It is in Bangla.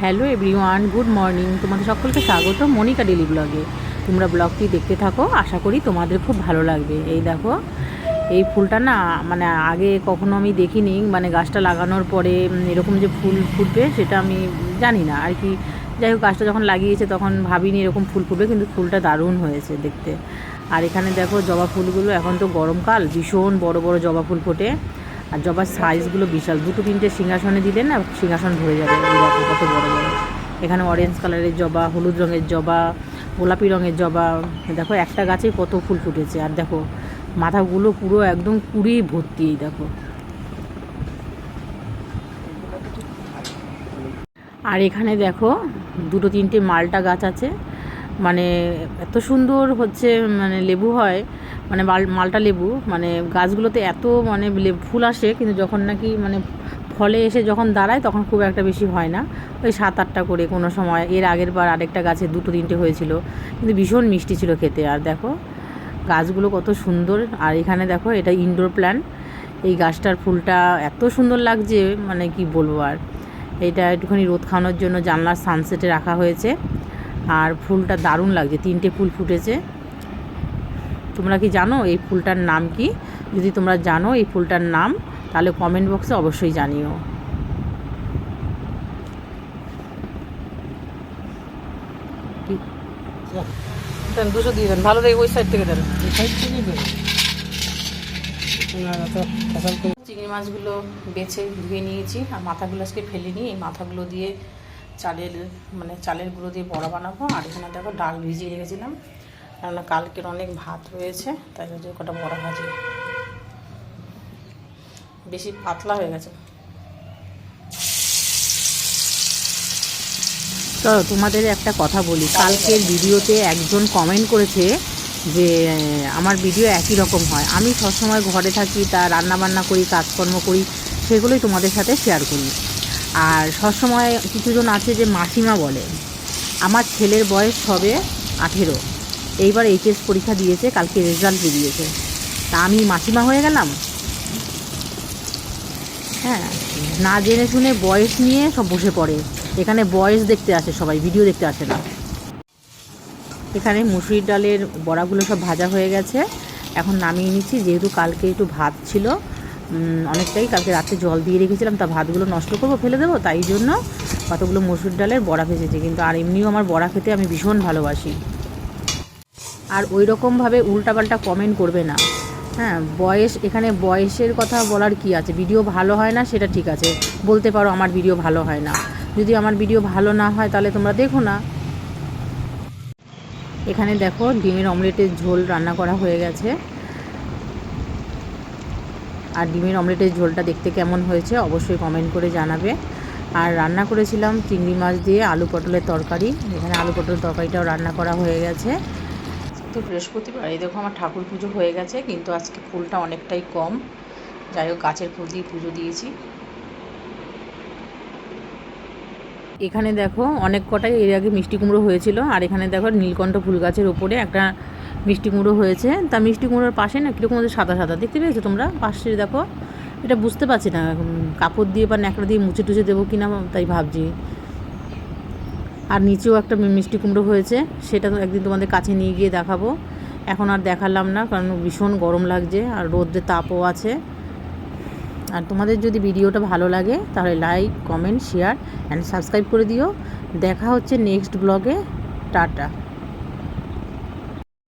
Hello everyone, good morning. তোমাদের সকলকে স্বাগত মনিকা ডেলি ব্লগে। তোমরা ব্লগটি দেখতে থাকো, আশা করি তোমাদের খুব ভালো লাগবে। এই দেখো, এই ফুলটা না মানে আগে কখনো আমি দেখিনি মানে গাছটা লাগানোর পরে এরকম যে ফুল ফুটবে সেটা আমি জানি না। আর কি, যাই হোক, গাছটা যখন লাগিয়েছে তখন ভাবিনি এরকম ফুল ফুটবে, কিন্তু ফুলটা দারুণ হয়েছে দেখতে। আর এখানে দেখো জবা ফুলগুলো, এখন তো গরমকাল, ভীষণ বড় বড় জবা ফুল ফোটে। আর জবার সাইজগুলো বিশাল। দুটো তিনটে সিংহাসনে দিলে না সিংহাসন ভরে যাবে। কত বড় বড় এখানে অরেঞ্জ কালারের জবা, হলুদ রঙের জবা, গোলাপি রঙের জবা। দেখো একটা গাছে কত ফুল ফুটেছে। আর দেখো, মাথাগুলো পুরো একদম কুড়ি ভর্তি দেখো। আর এখানে দেখো, দুটো তিনটে মালটা গাছ আছে। মানে এত সুন্দর হচ্ছে মানে লেবু হয় মানে মাল, মালটা লেবু মানে গাছগুলোতে এত মানে ফুল আসে, কিন্তু যখন নাকি মানে ফলে এসে যখন দাঁড়ায়, তখন খুব একটা বেশি হয় না। ওই সাত আটটা করে কোনো সময়, এর আগের বার আরেকটা গাছে দুটো তিনটে হয়েছিল, কিন্তু ভীষণ মিষ্টি ছিল খেতে। আর দেখো, গাছগুলো কত সুন্দর, আর এখানে দেখো, এটা ইনডোর প্ল্যান্ট এই গাছটার ফুলটা এত সুন্দর লাগছে মানে কি বলব আর। এটা একটুখানি রোদ খাওয়ানোর জন্য জানলার সানসেটে রাখা হয়েছে। আর ফুলটা দারুণ লাগছে তিনটে ফুল ফুটেছে। তোমরা কি জানো এই ফুলটার নাম কি? যদি তোমরা জানো এই ফুলটার নাম তাহলে কমেন্ট বক্সে অবশ্যই জানিও। কি দেন দুশো দিয়ে দেন ভালো দেখে ওই সাইড থেকে দেন। চিংড়ি মাছগুলো বেছে ধুয়ে নিয়েছি আর মাথাগুলো আজকে ফেলিনি এই মাথাগুলো দিয়ে চালের মানে চালের গুঁড়ো দিয়ে বড়া বানাবো। আর এখানে দেখো ডাল ভিজিয়ে রেখেছিলাম। কেননা কালকের অনেক ভাত রয়েছে, তাই জন্য কটা বড়া ভাজি। বেশি পাতলা হয়ে গেছে। তো তোমাদের একটা কথা বলি। কালকের ভিডিওতে একজন কমেন্ট করেছে যে, আমার ভিডিও একই রকম হয়। আমি সবসময় ঘরে থাকি, তা রান্না বান্না করি, কাজকর্ম করি, সেগুলোই তোমাদের সাথে শেয়ার করি। আর সবসময় কিছুজন আছে যে মাসিমা বলে। আমার ছেলের বয়স হবে আঠেরো। এইবার এইচএস পরীক্ষা দিয়েছে, কালকে রেজাল্ট বেরিয়েছে। তা আমি মাসিমা হয়ে গেলাম? হ্যাঁ না জেনে শুনে বয়স নিয়ে সব বসে পড়ে। এখানে বয়স দেখতে আসে সবাই ভিডিও দেখতে আসে না। এখানে মুসুরির ডালের বড়াগুলো সব ভাজা হয়ে গেছে। এখন নামিয়ে নিচ্ছি, যেহেতু কালকে একটু ভাত ছিল অনেকটাই কালকে রাতে জল দিয়ে রেখেছিলাম, তা ভাতগুলো নষ্ট করব, ফেলে দেবো, তাই জন্য কতগুলো মসুর ডালের বড়া ভেজেছি। কিন্তু আর এমনিও আমার বড়া খেতে আমি ভীষণ ভালোবাসি। আর ওই রকমভাবে উল্টাপাল্টা কমেন্ট করবে না। হ্যাঁ বয়স, এখানে বয়সের কথা বলার কি আছে? ভিডিও ভালো হয় না, সেটা ঠিক আছে। বলতে পারো আমার ভিডিও ভালো হয় না। যদি আমার ভিডিও ভালো না হয়, তাহলে তোমরা দেখো না। এখানে দেখো, ডিমের অমলেটের ঝোল রান্না করা হয়ে গেছে। আর ডিমের অমলেটের ঝোলটা দেখতে কেমন হয়েছে অবশ্যই কমেন্ট করে জানাবে। আর রান্না করেছিলাম চিংড়ি মাছ দিয়ে আলু পটলের তরকারি। এখানে আলু পটলের তরকারিটাও রান্না করা হয়ে গেছে। তো বৃহস্পতিবার এই দেখো আমার ঠাকুর পুজো হয়ে গেছে কিন্তু আজকে ফুলটা অনেকটাই কম। যাই হোক গাছের ফুল দিয়ে পুজো দিয়েছি। এখানে দেখো অনেক কটাই এর আগে মিষ্টি কুমড়ো হয়েছিল আর এখানে দেখো নীলকণ্ঠ ফুল গাছের ওপরে একটা মিষ্টি কুমড়ো হয়েছে। তা মিষ্টি কুমড়োর পাশে না কীরকম ওদের সাদা সাদা, দেখতে পেয়েছ তোমরা? পাশে দেখো, এটা বুঝতে পারছি না কাপড় দিয়ে বা ন্যাকড়া দিয়ে মুছে টুছে দেবো কিনা, তাই ভাবছি। আর নিচেও একটা মিষ্টি কুমড়ো হয়েছে, সেটা তো একদিন তোমাদের কাছে নিয়ে গিয়ে দেখাবো। এখন আর দেখালাম না, কারণ ভীষণ গরম লাগছে, আর রোদ্রে তাপও আছে। আর তোমাদের যদি ভিডিওটা ভালো লাগে, তাহলে like comment share and subscribe করে দিও। দেখা হচ্ছে নেক্সট ব্লগে টাটা।